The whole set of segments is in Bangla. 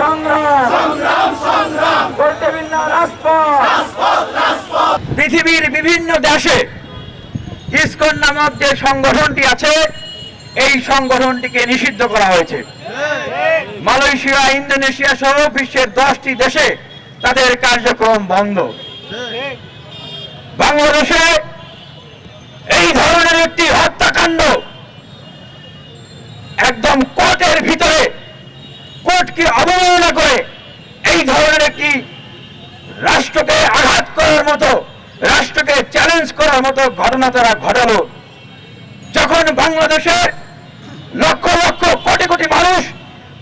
সংগ্রাম। পৃথিবীর বিভিন্ন দেশে ইসকন নামক যে সংগঠনটি আছে এই সংগঠনটিকে নিষিদ্ধ করা হয়েছে। মালয়েশিয়া ইন্দোনেশিয়া সহ বিশ্বের দশটি দেশে তাদের কার্যক্রম বন্ধ। বাংলাদেশে এই ধরনের একটি হত্যাকাণ্ড একদম কোর্টের ভিতরে কোর্টকে অবমাননা করে এই ধরনের একটি রাষ্ট্রকে আঘাত করার মতো, রাষ্ট্রকে চ্যালেঞ্জ করার মতো ঘটনা তারা ঘটালো। যখন বাংলাদেশে লক্ষ লক্ষ কোটি কোটি মানুষ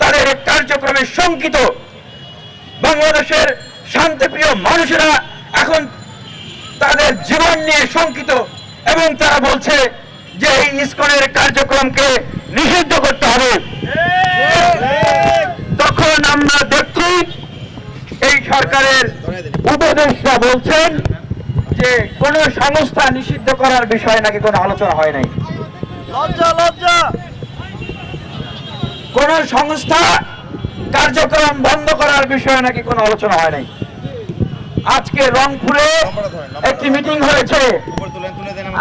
তাদের কার্যক্রমে শঙ্কিত, বাংলাদেশের শান্তিপ্রিয় মানুষেরা এখন তাদের জীবন নিয়ে শঙ্কিত এবং তারা বলছে যে এই ইস্কনের কার্যক্রমকে নিষিদ্ধ করতে হবে। দেখছি এই সরকারের উপদেষ্টা বলছেন যে কোন সংস্থা নিষিদ্ধ করার বিষয়ে নাকি কোনো আলোচনা হয় নাই। কোন সংস্থা কার্যক্রম বন্ধ করার বিষয়ে নাকি কোনো আলোচনা হয় নাই। আজকে রংপুরে একটি মিটিং হয়েছে।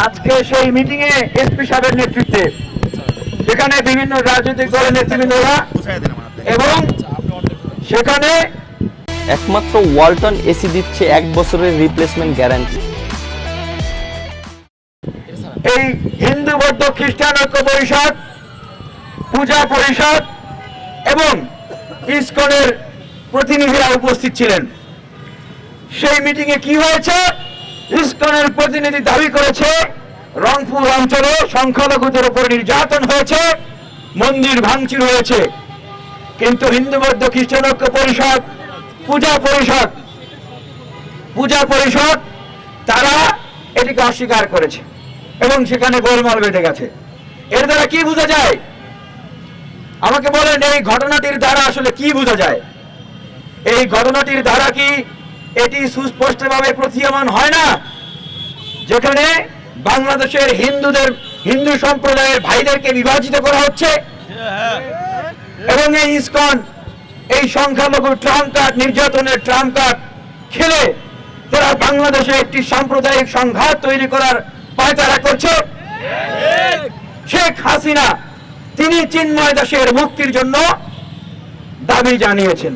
আজকে সেই মিটিং এ এসপি সাহেবের নেতৃত্বে সেখানে বিভিন্ন রাজনৈতিক দলের নেতৃবৃন্দরা এবং সেখানে একমাত্র ওয়ালটন এসি দিচ্ছে এক বছরের রিপ্লেসমেন্ট গ্যারান্টি এই হিন্দু বৌদ্ধ খ্রিস্টান ঐক্য পরিষদ পূজা পরিষদ এবং ইসকনের প্রতিনিধিরা উপস্থিত ছিলেন। সেই মিটিং এ কি হয়েছে? ইসকনের প্রতিনিধি দাবি করেছে রংপুর অঞ্চলে সংখ্যালঘুদের উপর নির্যাতন হয়েছে মন্দির ভাঙচুর হয়েছে। কিন্তু হিন্দু বৌদ্ধ খ্রিস্টান ঐক্য পরিষদ, পূজা পরিষদ পূজা পরিষদ, তারা এটিকে অস্বীকার করেছে এবং সেখানে গোলমাল বেঁধে গেছে। এর দ্বারা কি বোঝা যায়? আমাকে বলেন, এই ঘটনাটির দ্বারা আসলে কি বোঝা যায়? এই ঘটনাটির দ্বারা কি এটি সুস্পষ্টভাবে প্রতীয়মান হয় না? যেখানে বাংলাদেশের হিন্দুদের, হিন্দু সম্প্রদায়ের ভাইদেরকে বিভাজিত করা হচ্ছে? এবং এই ইসকন এই সংখ্যালঘু ট্রাম্প কার্ড নির্যাতনের ট্রাম্প কার্ড খেলে তারা বাংলাদেশে একটি সাম্প্রদায়িক সংঘাত তৈরি করার পায়তারা করছে। শেখ হাসিনা তিনি চিন্ময় দাসের মুক্তির জন্য দাবি জানিয়েছেন।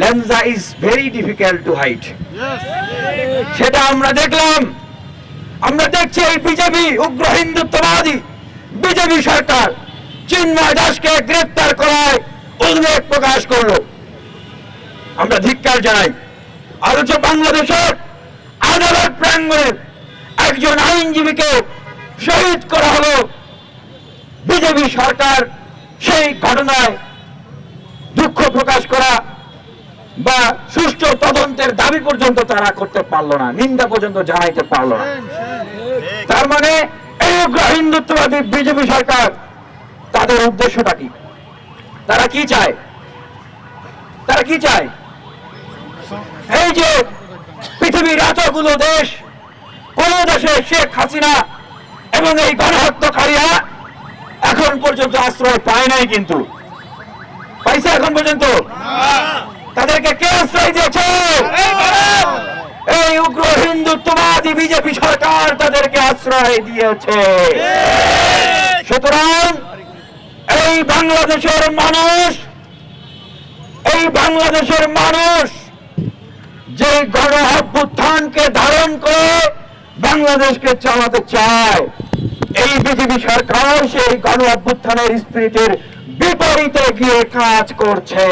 লেন্সা is very difficult to height সেটা আমরা দেখলাম। আমরা দেখছি এই বিজেপি উগ্র হিন্দুত্ববাদী বিজেপি সরকার। চিন্ময় দাসকে গ্রেপ্তার করায় উদ্বেগ প্রকাশ করল। আমরা ধিক্কার জানাই অথচ বাংলাদেশের আদালত প্রাঙ্গণে একজন আইনজীবীকে শহীদ করা হলো। বিজেপি সরকার সেই ঘটনায় দুঃখ প্রকাশ করা বা সুষ্ঠু তদন্তের দাবি পর্যন্ত তারা করতে পারল না নিন্দা পর্যন্ত জানাইতে পারল না। তার মানে এই হিন্দুত্ববাদী বিজেপি সরকার তাদের উদ্দেশ্যটা কি? তারা কি চায়? তারা কি চায়? এই যে পৃথিবীর এতগুলো দেশ, কোন দেশে শেখ হাসিনা এবং এই গণহত্যাকারীরা এখন পর্যন্ত আশ্রয় পায় নাই কিন্তু। পাইছে এখন পর্যন্ত? তাদেরকে কে আশ্রয় দিয়েছে? এই উগ্র হিন্দুত্ববাদী বিজেপি সরকার তাদেরকে আশ্রয় দিয়েছে। সুতরাং এই বাংলাদেশের মানুষ, এই বাংলাদেশের মানুষ যে গণ অভ্যুত্থানকে ধারণ করে বাংলাদেশকে চালাতে চায়, এই বিজেপি সরকার সেই গণ অভ্যুত্থানের স্পিরিটের বিপরীতে গিয়ে কাজ করছে।